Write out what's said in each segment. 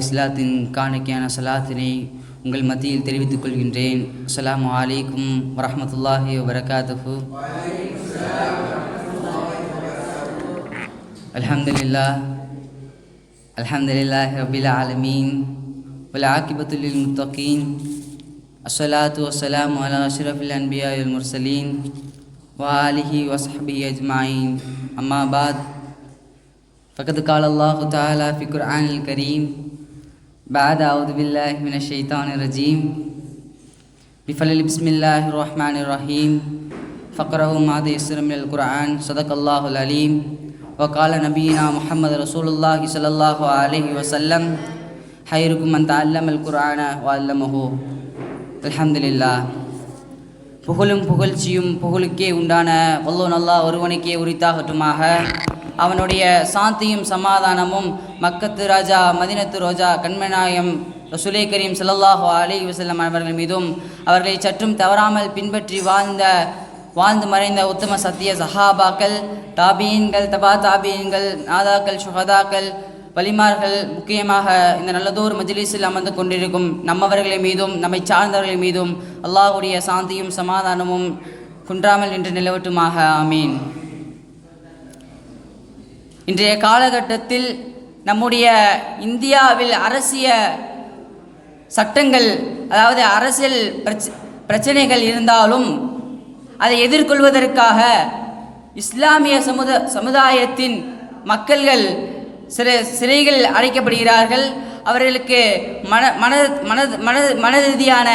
இஸ்லாத்தின் காணிக்கையான சலாத்தினை உங்கள் மத்தியில் தெரிவித்துக் கொள்கின்றேன் அஸ்ஸலாமு அலைக்கும் வரஹ்மத்துல்லாஹி வபரகாத்துஹு அல்ஹம்துலில்லாஹ் அல்ஹம்துலில்லாஹி ரபில் ஆலமீன் வல் ஆக்கிபத்து லில் முத்தகீன் அஸ்ஸலாத்து வஸ்ஸலாமு அலா அஷ்ரஃபில் அன்பியா வல் முர்சலீன் وآله وصحبه أجمعين أما بعد فقد قال الله تعالى في القرآن الكريم بعد أعوذ بالله من الشيطان الرجيم بفضل بسم الله الرحمن الرحيم فقرأوا ما تيسر من القرآن صدق الله العليم وقال نبينا محمد رسول الله صلى الله عليه وسلم خيركم من تعلم القرآن وعلمه الحمد لله புகழும் புகழ்ச்சியும் புகழுக்கே உண்டான வல்லோ நல்லா ஒருவனுக்கே உரித்தாகட்டுமாக அவனுடைய சாந்தியும் சமாதானமும் மக்கத்து ராஜா மதினத்து ரோஜா கண்மநாயம் ரசுலே கரீம் சல்லாஹு அலி வசல்லம் அவர்கள் மீதும் அவர்களை சற்றும் தவறாமல் பின்பற்றி வாழ்ந்த வாழ்ந்து மறைந்த உத்தம சத்திய சஹாபாக்கள் தாபீன்கள் தபா தாபீன்கள் நாதாக்கள் சுஹதாக்கள் வலிமார்கள் முக்கியமாக இந்த நல்லதோர் மஜிலிஸில் அமர்ந்து கொண்டிருக்கும் நம்மவர்கள் மீதும் நம்மை சார்ந்தவர்கள் மீதும் அல்லாஹுடைய சாந்தியும் சமாதானமும் குன்றாமல் நின்று நிலவட்டுமாக. ஆமீன். இன்றைய காலகட்டத்தில் நம்முடைய இந்தியாவில் அரசிய சட்டங்கள் அதாவது அரசியல் பிரச்ச பிரச்சனைகள் இருந்தாலும் அதை எதிர்கொள்வதற்காக இஸ்லாமிய சமுத சமுதாயத்தின் மக்கள்கள் சிறை சிறைகள் அடைக்கப்படுகிறார்கள். அவர்களுக்கு மன மன மன மன மன ரீதியான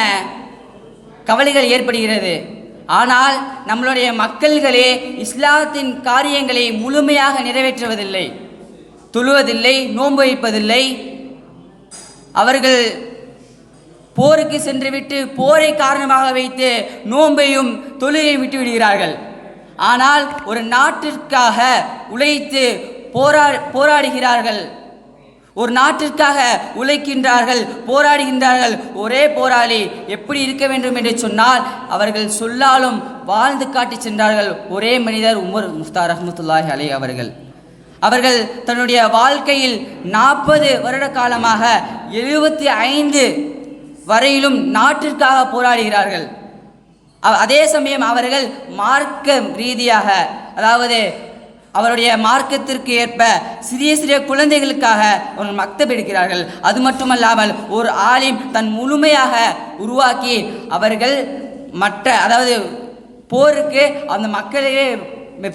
கவலைகள் ஏற்படுகிறது. ஆனால் நம்மளுடைய மக்கள்களே இஸ்லாத்தின் காரியங்களை முழுமையாக நிறைவேற்றுவதில்லை தொழுவதில்லை நோன்பு வைப்பதில்லை. அவர்கள் போருக்கு சென்றுவிட்டு போரை காரணமாக வைத்து நோன்பையும் தொழுகையும் விட்டு விடுகிறார்கள். ஆனால் ஒரு நாட்டிற்காக உழைத்து போரா போராடுகிறார்கள். ஒரு நாட்டிற்காக உழைக்கின்றார்கள் போராடுகின்றார்கள் ஒரே போராளி எப்படி இருக்க வேண்டும் என்று சொன்னால் அவர்கள் சொல்லாலும் வாழ்ந்து காட்டி சென்றார்கள் ஒரே மனிதர் உமர் முஃப்தார் ரஹமத்துல்லாஹி அலை அவர்கள். அவர்கள் தன்னுடைய வாழ்க்கையில் நாற்பது வருட காலமாக எழுபத்தி ஐந்து வரையிலும் நாட்டிற்காக போராடுகிறார்கள். அதே சமயம் அவர்கள் மார்க்க ரீதியாக அதாவது அவருடைய மார்க்கத்திற்கு ஏற்ப சிறிய சிறிய குழந்தைகளுக்காக அவர்கள் மக்தப் எடுக்கிறார்கள் அது மட்டுமல்லாமல் ஒரு ஆலிம் தன் முழுமையாக உருவாக்கி அவர்கள் மற்ற அதாவது போருக்கு அந்த மக்களையே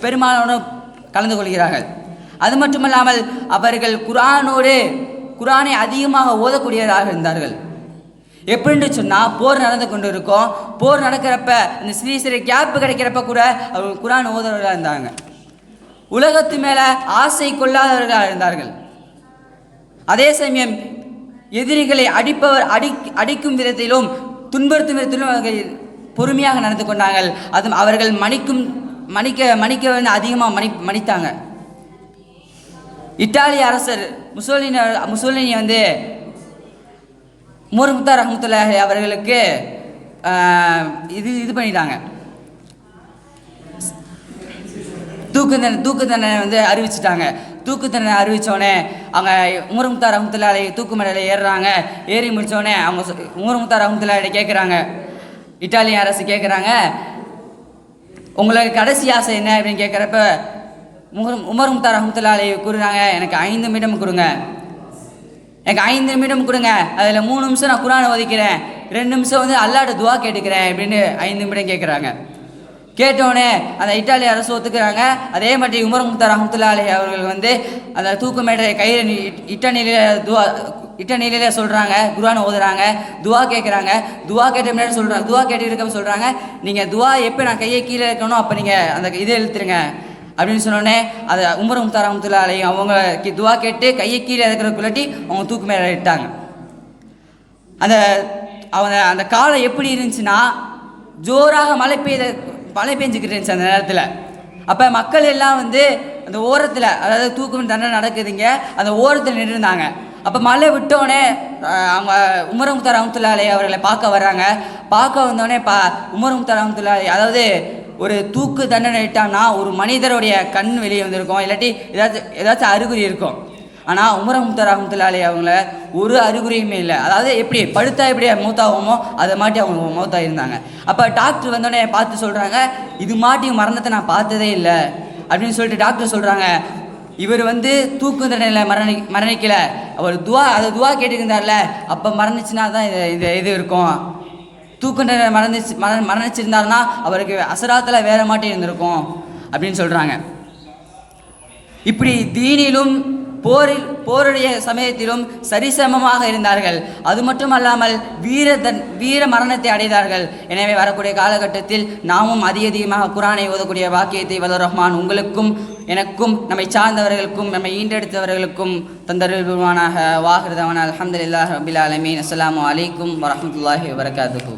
பெரும்பாலான கலந்து கொள்கிறார்கள். அது மட்டுமல்லாமல் அவர்கள் குரானோடு குரானை அதிகமாக ஓதக்கூடியவராக இருந்தார்கள். எப்படின்னு சொன்னால் போர் நடந்து கொண்டு இருக்கோம் போர் நடக்கிறப்ப இந்த சிறிய சிறிய கேப்பு கிடைக்கிறப்ப கூட அவங்க குரான் ஓதுறவர்களாக இருந்தாங்க. உலகத்து மேலே ஆசை கொள்ளாதவர்களாக இருந்தார்கள். அதே சமயம் எதிரிகளை அடிப்பவர் அடி அடிக்கும் விதத்திலும் துன்புறுத்தும் விதத்திலும் அவர்கள் பொறுமையாக நடந்து கொண்டார்கள். அதுவும் அவர்கள் மணிக்கும் மணிக்க மணிக்க வந்து அதிகமாக மணி மணித்தாங்க. இத்தாலிய அரசர் முசோலினி முசோலினி வந்து மூர்முத்தா ரஹமத்துல்லாஹி அவர்களுக்கு இது இது பண்ணிட்டாங்க. தூக்கு தண்டனை தூக்கு தண்டனை வந்து அறிவிச்சிட்டாங்க. தூக்கு தண்டனை அறிவித்தோடனே அவங்க உமர்முத்தா ரஹமத்துல்லாஹி தூக்கு மேடையில் ஏறுறாங்க. ஏறி முடித்தோடனே அவங்க சொ- உமர்முத்தா ரஹமத்துல்லாஹி கேட்குறாங்க இட்டாலியன் அரசு கேட்குறாங்க உங்களுக்கு கடைசி ஆசை என்ன அப்படின்னு கேட்குறப்ப உமர் உமர் முத்தா ரஹமத்துல்லாஹி கூறுறாங்க எனக்கு ஐந்து நிமிடம் கொடுங்க. எனக்கு ஐந்து நிமிடம் கொடுங்க. அதில் மூணு நிமிஷம் நான் குரானை ஒதுக்கிறேன் ரெண்டு நிமிஷம் வந்து அல்லாட்ட துவா கேட்டுக்கிறேன் அப்படின்னு ஐந்து நிமிடம் கேட்குறாங்க கேட்டோடனே அந்த இட்டாலி அரசு ஒத்துக்கிறாங்க. அதே மாதிரி உமர் முக்தார் ரஹமத்துல்லா அலி அவர்கள் வந்து அந்த தூக்கு மேடையை கையில் நீ- இட்ட நிலையில் துவா இட்ட நிலையில் சொல்கிறாங்க குரான் ஓதுறாங்க துவா கேட்குறாங்க துவா கேட்ட முன்னாடி சொல்கிறாங்க துவா கேட்டு இருக்க சொல்கிறாங்க நீங்கள் துவா எப்போ நான் கையை கீழே இருக்கணும் அப்போ நீங்கள் அந்த இதை இழுத்துருங்க. அப்படின்னு சொன்னோடனே அதை உமர் முக்தார் அஹமத்துல்லா அலி அவங்க துவா கேட்டு கையை கீழே இருக்கிறக்குள்ளாட்டி அவங்க தூக்கு மேலே இட்டாங்க. அந்த அவங்க அந்த காலம் எப்படி இருந்துச்சுன்னா ஜோராக மழை பெய்த மழை பெஞ்சுக்கிட்டு இருந்துச்சு அந்த நேரத்தில். அப்போ மக்கள் எல்லாம் வந்து அந்த ஓரத்தில் அதாவது தூக்கு தண்டனை நடக்குதுங்க அந்த ஓரத்தில் நின்றுருந்தாங்க அப்போ மழை விட்டோடனே அவங்க உமர் முக்தார் அவர்களை பார்க்க வர்றாங்க. பார்க்க வந்தோடனே பா உமர் அமுத்துல்லாலே அதாவது ஒரு தூக்கு தண்டனை இட்டான்னா ஒரு மனிதருடைய கண் வெளியே வந்திருக்கும். இல்லாட்டி ஏதாச்சும் ஏதாச்சும் அறிகுறி இருக்கும். ஆனால் உமர முத்தர் ரஹமத்துல்லாலி அவங்கள ஒரு அறிகுறியுமே இல்லை. அதாவது எப்படி படுத்தா எப்படி மூத்தாகுமோ அதை மாட்டி அவங்க மூத்தாக இருந்தாங்க அப்போ டாக்டர் வந்தோடனே பார்த்து சொல்கிறாங்க இது மாட்டி மரணத்தை நான் பார்த்ததே இல்லை. அப்படின்னு சொல்லிட்டு டாக்டர் சொல்கிறாங்க இவர் வந்து தூக்கு தண்டனையில் மரணி மரணிக்கல. அவர் துவா அதை துவா கேட்டுக்கிட்டார்ல அப்போ மரணிச்சுனா தான் இது இது இது இருக்கும். தூக்கு தண்டனை மரணிச்சு மர மரணிச்சிருந்தாருன்னா அவருக்கு அசராத்தில் வேற மாட்டி இருந்திருக்கும். அப்படின்னு சொல்கிறாங்க இப்படி தீனிலும் போரில் போருடைய சமயத்திலும் சரிசமமாக இருந்தார்கள். அது மட்டும் அல்லாமல் வீர தன் வீர மரணத்தை அடைந்தார்கள். எனவே வரக்கூடிய காலகட்டத்தில் நாமும் அதிக அதிகமாக குரானை ஓதக்கூடிய வாக்கியத்தை வல்ல ரஹ்மான் உங்களுக்கும் எனக்கும் நம்மை சார்ந்தவர்களுக்கும் நம்மை ஈண்டெடுத்தவர்களுக்கும் தந்தருவானாக வாகிருதவன் அலமதுல்லாஹ் ரபில் ஆலமீன். அஸ்ஸலாமு அலைக்கும் வரஹ்மத்துல்லாஹி வபரகாத்துஹு.